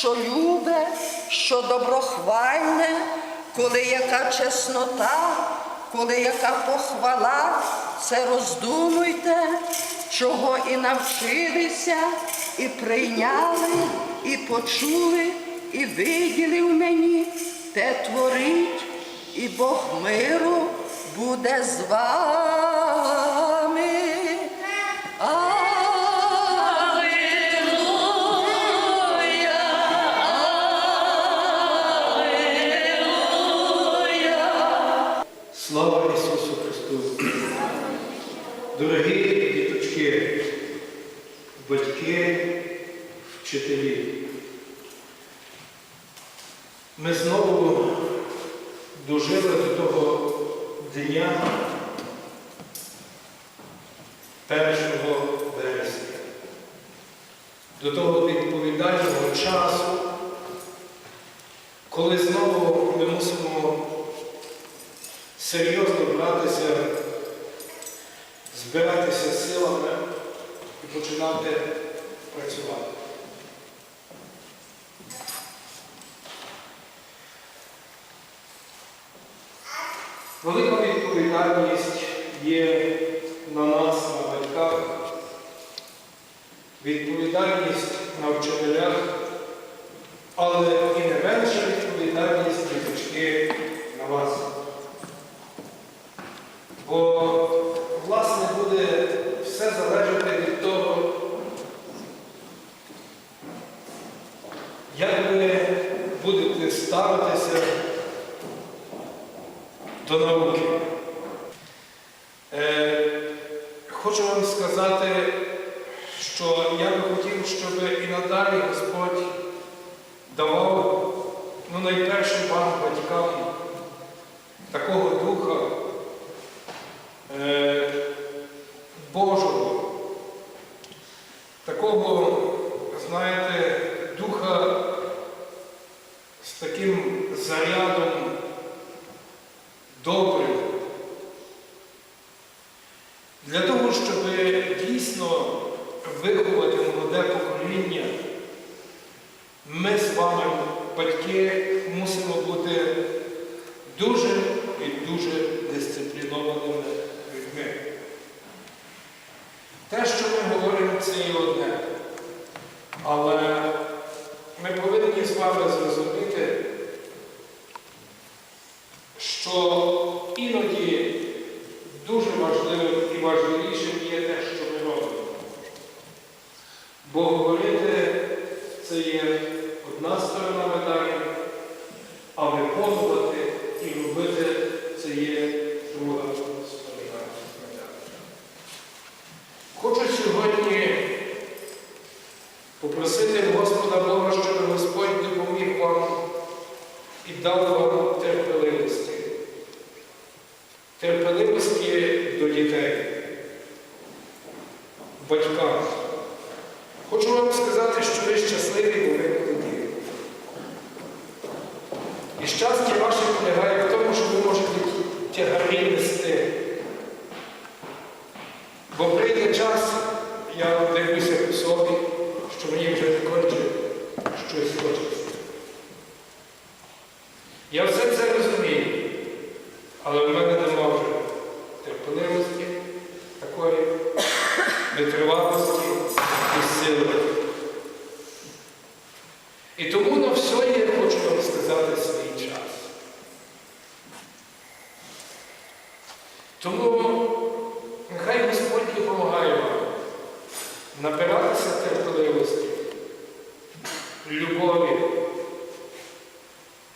що любе, що доброхвальне, коли яка чеснота, коли яка похвала, це роздумуйте, чого і навчилися, і прийняли, і почули, і виділив мені, те творить, і Бог миру буде з вами. Слава Ісусу Христу! Дорогі діточки, батьки, вчителі, ми знову дожили до того дня 1 вересня, до того відповідального часу, коли знову ми мусимо серйозно братися, збиратися силами і починати працювати. Велика відповідальність є на нас, на батьках, відповідальність на вчителях, але і не менша відповідальність діточки на вас. Бо, власне, буде все залежати від того, як ви будете ставитися до науки. Е, хочу вам сказати, що я би хотів, щоб і надалі Господь давав, ну найперше вам, батькам, такого духа. Е, Божого, такого, знаєте, духа з таким зарядом добрим, для того, щоб дійсно виховати молоде покоління, ми з вами, батьки, мусимо бути дуже і дуже дисциплінованими людьми. Те, що ми говоримо, це є одне. Але ми повинні з вами зрозуміти, що іноді дуже важливим і важливішим є те, що ми робимо. Бо говорити це є одна сторона медалі, а виконувати і робити це є друга сторона медалі. Хочу сьогодні попросити Господа Бога, щоб Господь допоміг вам і дав вам терпеливості. Терпеливості до дітей, батькам.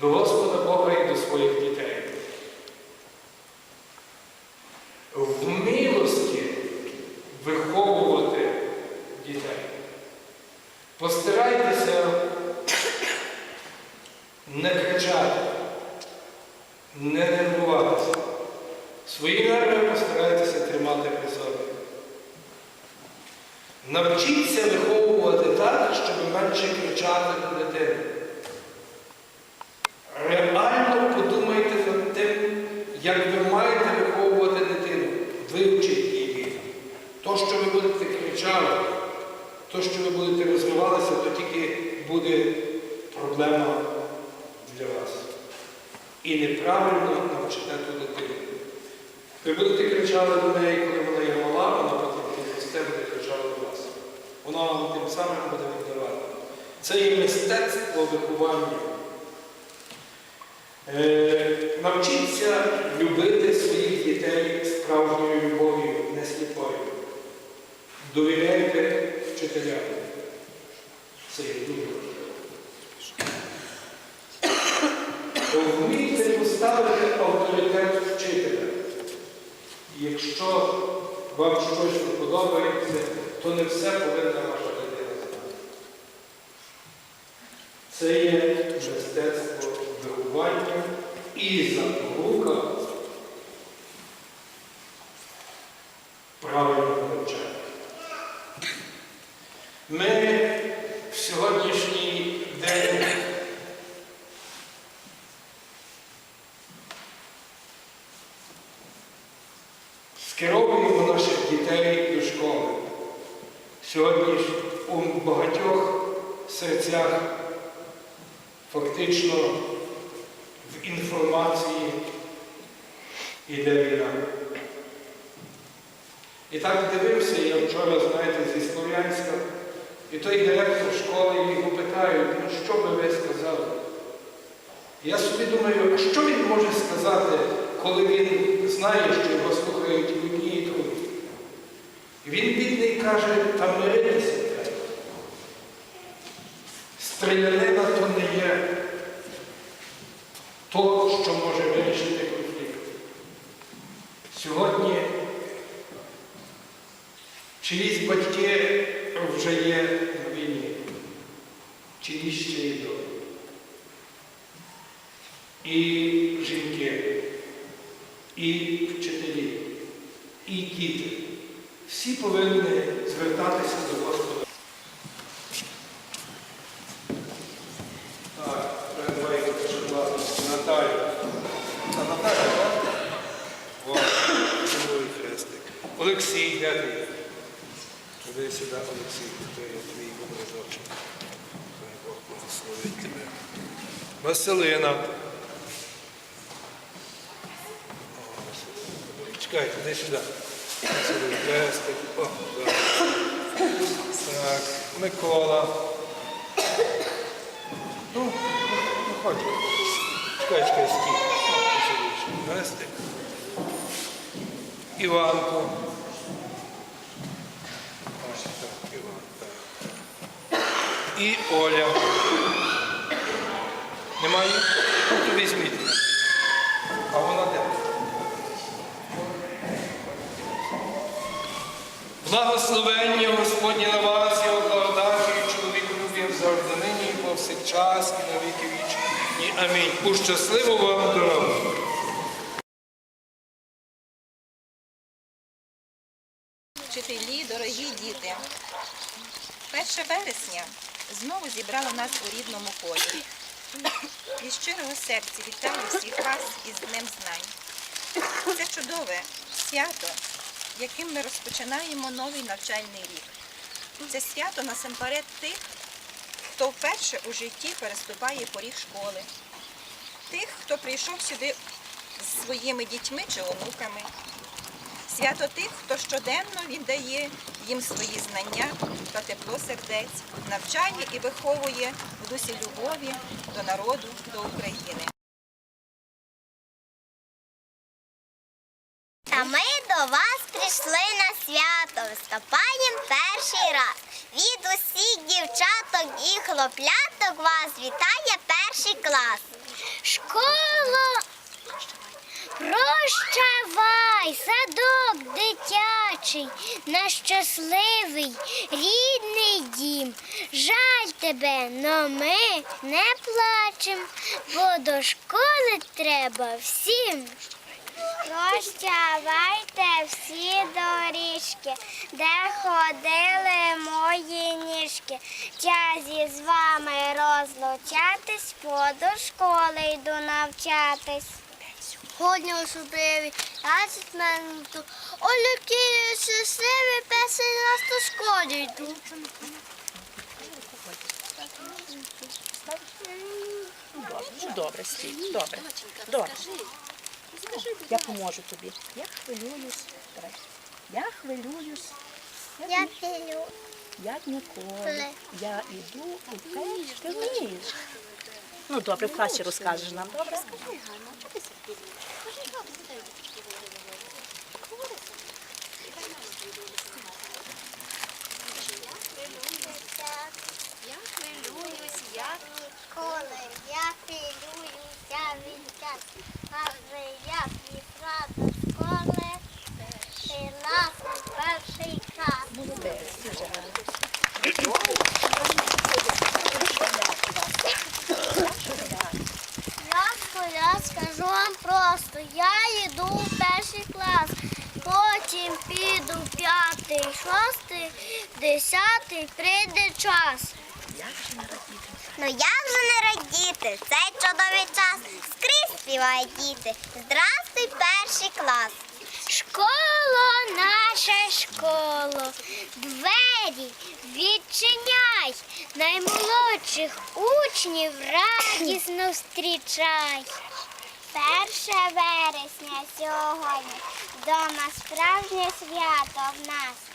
до Господа Бога і до своїх дітей. Що ви будете кричати, то, що ви будете розвивалися, то тільки буде проблема для вас. І неправильно навчите ту дитину. Ви будете кричати до неї, коли вона є мала, вона потім підросте, буде кричати до вас. Вона вам тим самим буде віддавати. Це є мистецтво виховання. Е, навчіться любити своїх дітей справжньою любов'ю, не сліпою. Довіряйте вчителям. Це є дуже важливо. Вмійте поставити авторитет вчителя. Якщо вам щось не подобається, то не все повинна ваша дитина знати. Це є мистецтво виховання і запорука правильного навчання. Ми в сьогоднішній день скеровуємо наших дітей до школи. Сьогодні ж у багатьох серцях фактично в інформації іде війна. І так дивився, я вчора, знаєте, зі Слов'янська, і той директор школи його питають, ну що би ви сказали? Я собі думаю, а що він може сказати, коли він знає, що його слухають в одній і другій? Він, бідний, каже, там миритися треба. Стрілянина то не є то, що може вирішити конфлікт. Сьогодні чиїсь батьки вже є на війні, чиїсь ще йдуть. І жінки, і вчителі, і діти. Всі повинні звертатися до Господа. Так, Наталю. Це Наталя. Олексій, де ти? сюди, Олексій, то є твій образочок. Хай Бог благословить тебе. Василина. Чекай, іди сюди. Цілуй хрестик. О, так. Так, Микола. Ну, ну, ходь. Чекай, чекай, стій. Ще. Іванко. Ось так, Іван, так. І Оля. Немає? То візьміть. А вона де? Благословення Господнє на вас, його благодаті, і чоловіколюбів завжди нині, і повсякчас, і на віки вічні. Амінь. У щасливу вам дорогу. Вчителі, дорогі діти, 1 вересня знову зібрало нас у рідному колі. Від щирого серця вітаю всіх вас із Днем Знань. Це чудове свято, яким ми розпочинаємо новий навчальний рік. Це свято насамперед тих, хто вперше у житті переступає поріг школи, тих, хто прийшов сюди з своїми дітьми чи онуками, Свято тих, хто щоденно віддає їм свої знання та тепло сердець, навчає і виховує в дусі любові до народу, до України. Та ми до вас прийшли на свято, виступаємо перший раз. Від усіх дівчаток і хлопляток вас вітає перший клас. Школа Прощавай, садок дитячий, наш щасливий, рідний дім. Жаль тебе, но ми не плачем, бо до школи треба всім. Прощавайте всі доріжки, де ходили мої ніжки. Час із вами розлучатись, бо до школи йду навчатись. Сьогодні особливі, радість мене тут. Олюки, щасливі, песень нас йду. Добре, ну добре, стій, добре. Добре. Я поможу тобі. Я хвилююсь. Давай. Я хвилююсь. Я пілю. Як ніколи. Я іду у печ. Ти вмієш. Ну добре, в класі розкажеш нам. Добре? Я хвилююсь, як ніколи. Я хвилююся від час. Адже як від рада школи. Ти ласка перший клас. Молодець, дуже гарно. Я скоро скажу вам просто. Я йду в перший клас. Потім піду в п'ятий, шостий, десятий, час. Ну як же не радіти? Цей чудовий час скрізь співають діти. Здрастуй, перший клас. Школо, наша школо, двері відчиняй, наймолодших учнів радісно зустрічай. Перше вересня сьогодні, дома справжнє свято в нас.